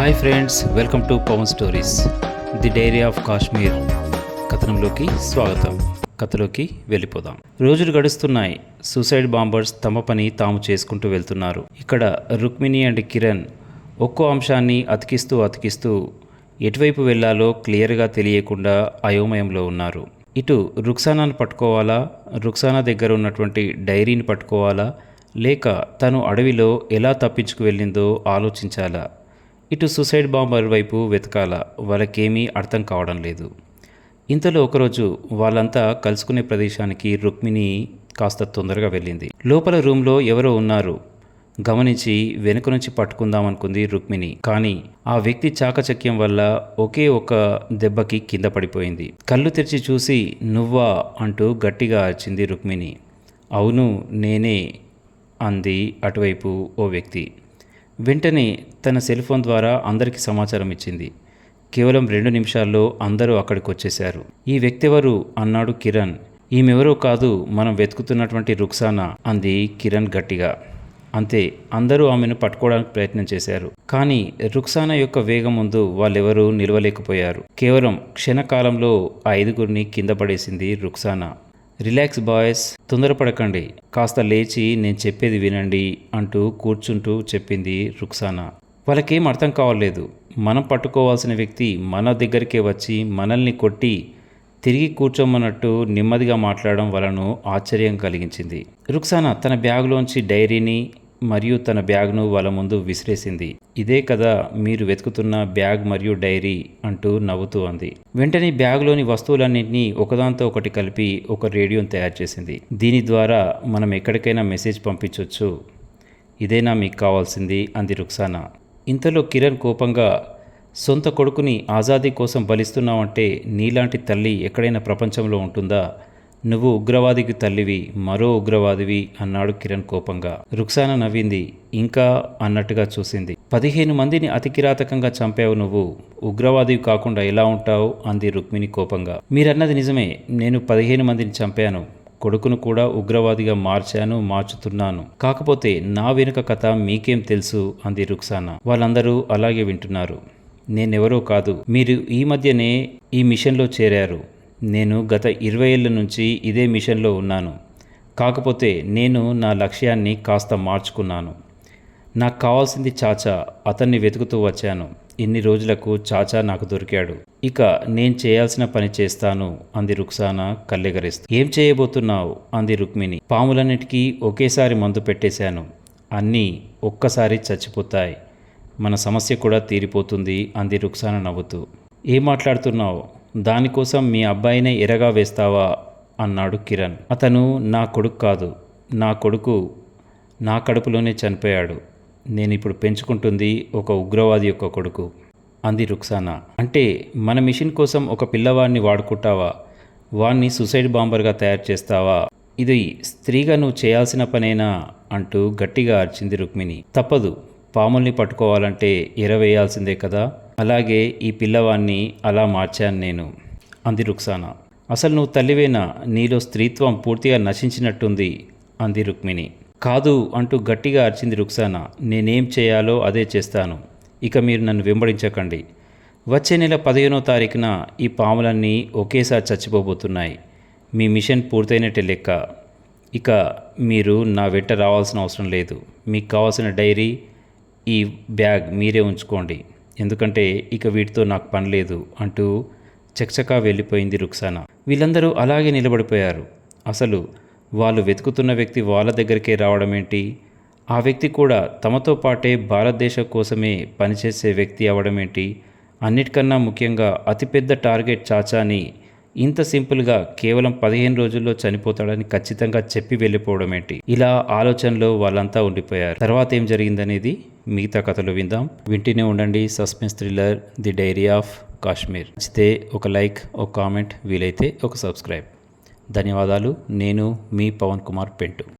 Hi friends welcome to Pavan stories the diary of Kashmir కథనంలోకి స్వాగతం. కథలోకి వెళ్ళిపోదాం. రోజులు గడుస్తున్నాయి. సూసైడ్ బాంబర్స్ తమ పని తాము చేసుకుంటూ వెళ్తున్నారు. ఇక్కడ రుక్మిణి అండ్ కిరణ్ ఒక్కో అంశాన్ని అతికిస్తూ అతికిస్తూ ఎటువైపు వెళ్ళాలో క్లియర్గా తెలియకుండా అయోమయంలో ఉన్నారు. ఇటు రుక్సానాను పట్టుకోవాలా? రుక్సానా దగ్గర ఉన్నటువంటి డైరీని పట్టుకోవాలా? లేక తను అడవిలో ఎలా తప్పించుకు వెళ్ళిందో ఆలోచించాలా? ఇటు సూసైడ్ బాంబర్ వైపు వెతకాల వాళ్ళకేమీ అర్థం కావడం లేదు. ఇంతలో ఒకరోజు వాళ్ళంతా కలుసుకునే ప్రదేశానికి రుక్మిణి కాస్త తొందరగా వెళ్ళింది. లోపల రూమ్లో ఎవరో ఉన్నారు. గమనించి వెనుక నుంచి పట్టుకుందామనుకుంది రుక్మిణి. కానీ ఆ వ్యక్తి చాకచక్యం వల్ల ఒకే ఒక దెబ్బకి కింద పడిపోయింది. కళ్ళు తెరిచి చూసి నువ్వా అంటూ గట్టిగా అరిచింది రుక్మిణి. అవును నేనే అంది అటువైపు ఓ వ్యక్తి. వెంటనే తన సెల్ ఫోన్ ద్వారా అందరికీ సమాచారం ఇచ్చింది. కేవలం రెండు నిమిషాల్లో అందరూ అక్కడికి వచ్చేశారు ఈ వ్యక్తి ఎవరు అన్నాడు కిరణ్. ఈమెవరో కాదు మనం వెతుకుతున్నటువంటి రుక్సానా అంది కిరణ్ గట్టిగా. అంతే అందరూ ఆమెను పట్టుకోవడానికి ప్రయత్నం చేశారు. కానీ రుక్సానా యొక్క వేగం ముందు వాళ్ళెవరూ నిలవలేకపోయారు. కేవలం క్షణకాలంలో ఆ ఐదుగురిని కింద పడేసింది రుక్సానా. రిలాక్స్ బాయ్స్ తొందరపడకండి. కాస్త లేచి నేను చెప్పేది వినండి అంటూ కూర్చుంటూ చెప్పింది రుక్సానా. వాళ్ళకేం అర్థం కావలేదు మనం పట్టుకోవాల్సిన వ్యక్తి మన దగ్గరికే వచ్చి మనల్ని కొట్టి తిరిగి కూర్చోమన్నట్టు నెమ్మదిగా మాట్లాడడం వలను ఆశ్చర్యం కలిగించింది. రుక్సానా తన బ్యాగులోంచి డైరీని మరియు తన బ్యాగ్ను వాళ్ళ ముందు విసిరేసింది. ఇదే కదా మీరు వెతుకుతున్న బ్యాగ్ మరియు డైరీ అంటూ నవ్వుతూ అంది. వెంటనే బ్యాగ్లోని వస్తువులన్నింటినీ ఒకదాంతో ఒకటి కలిపి ఒక రేడియోను తయారు చేసింది. దీని ద్వారా మనం ఎక్కడికైనా మెసేజ్ పంపించవచ్చు ఇదేనా మీకు కావాల్సింది? అంది రుక్సానా. ఇంతలో కిరణ్ కోపంగా సొంత కొడుకుని ఆజాదీ కోసం బలిస్తున్నావంటే నీలాంటి తల్లి ఎక్కడైనా ప్రపంచంలో ఉంటుందా? నువ్వు ఉగ్రవాదికి తల్లివి మరో ఉగ్రవాదివి అన్నాడు కిరణ్ కోపంగా. రుక్సాన నవ్వింది. ఇంకా అన్నట్టుగా చూసింది. పదిహేను మందిని అతి కిరాతకంగా చంపావు నువ్వు. ఉగ్రవాదివి కాకుండా ఎలా ఉంటావు? అంది రుక్మిణి కోపంగా. మీరన్నది నిజమే. నేను పదిహేను మందిని చంపాను. కొడుకును కూడా ఉగ్రవాదిగా మార్చాను మార్చుతున్నాను. కాకపోతే నా వెనుక కథ మీకేం తెలుసు? అంది రుక్సానా. వాళ్ళందరూ అలాగే వింటున్నారు. నేనెవరో కాదు. మీరు ఈ మధ్యనే ఈ మిషన్లో చేరారు. నేను గత ఇరవై ఏళ్ళ నుంచి ఇదే మిషన్లో ఉన్నాను. కాకపోతే నేను నా లక్ష్యాన్ని కాస్త మార్చుకున్నాను. నాకు కావాల్సింది చాచా అతన్ని వెతుకుతూ వచ్చాను. ఇన్ని రోజులకు చాచా నాకు దొరికాడు. ఇక నేను చేయాల్సిన పని చేస్తాను అంది రుక్సానా కల్లెగరిస్తూ ఏం చేయబోతున్నావు? అంది రుక్మిణి. పాములన్నిటికీ ఒకేసారి మందు పెట్టేశాను. అన్నీ ఒక్కసారి చచ్చిపోతాయి. మన సమస్య కూడా తీరిపోతుంది అంది రుక్సాన నవ్వుతూ. ఏం మాట్లాడుతున్నావు? దానికోసం మీ అబ్బాయినే ఎరగా వేస్తావా? అన్నాడు కిరణ్. అతను నా కొడుకు కాదు. నా కొడుకు నా కడుపులోనే చనిపోయాడు. నేను ఇప్పుడు పెంచుకుంటుంది ఒక ఉగ్రవాది యొక్క కొడుకు అంది రుక్సానా. అంటే మన మిషన్ కోసం ఒక పిల్లవాడిని వాడుకుంటావా? వాణ్ణి సూసైడ్ బాంబర్గా తయారు చేస్తావా? ఇది స్త్రీగా నువ్వు చేయాల్సిన పనేనా? అంటూ గట్టిగా అరిచింది రుక్మిణి. తప్పదు. పాముల్ని పట్టుకోవాలంటే ఎరవేయాల్సిందే కదా? అలాగే ఈ పిల్లవాణ్ణి అలా మార్చాను నేను. అంది రుక్సానా. అసలు నువ్వు తల్లివేనా? నీలో స్త్రీత్వం పూర్తిగా నశించినట్టుంది అంది రుక్మిణి. కాదు అంటూ గట్టిగా అరిచింది రుక్సానా. నేనేం చేయాలో అదే చేస్తాను. ఇక మీరు నన్ను వెంబడించకండి. వచ్చే నెల పదిహేనో తారీఖున ఈ పాములన్నీ ఒకేసారి చచ్చిపోబోతున్నాయి. మీ మిషన్ పూర్తయినట్టే లెక్క. ఇక మీరు నా వెంట రావాల్సిన అవసరం లేదు. మీకు కావాల్సిన డైరీ ఈ బ్యాగ్ మీరే ఉంచుకోండి. ఎందుకంటే ఇక వీటితో నాకు పని లేదు అంటూ చకచకా వెళ్ళిపోయింది రుక్సానా. వీళ్ళందరూ అలాగే నిలబడిపోయారు. అసలు వాళ్ళు వెతుకుతున్న వ్యక్తి వాళ్ళ దగ్గరికే రావడం ఏంటి? ఆ వ్యక్తి కూడా తమతో పాటే భారతదేశం కోసమే పనిచేసే వ్యక్తి అవడం ఏంటి? అన్నిటికన్నా ముఖ్యంగా అతిపెద్ద టార్గెట్ చాచాని ఇంత సింపుల్గా కేవలం పదిహేను రోజుల్లో చనిపోతాడని ఖచ్చితంగా చెప్పి వెళ్ళిపోవడం ఏంటి? ఇలా ఆలోచనలో వాళ్ళంతా ఉండిపోయారు. తర్వాత ఏం జరిగిందనేది? మిగతా కథలు విందాం. వింటూనే ఉండండి suspense thriller the diary of Kashmir. నచ్చితే ఒక లైక్ ఒక కామెంట్ వీలైతే ఒక సబ్స్క్రైబ్. ధన్యవాదాలు. నేను మీ పవన్ కుమార్ పెంటు.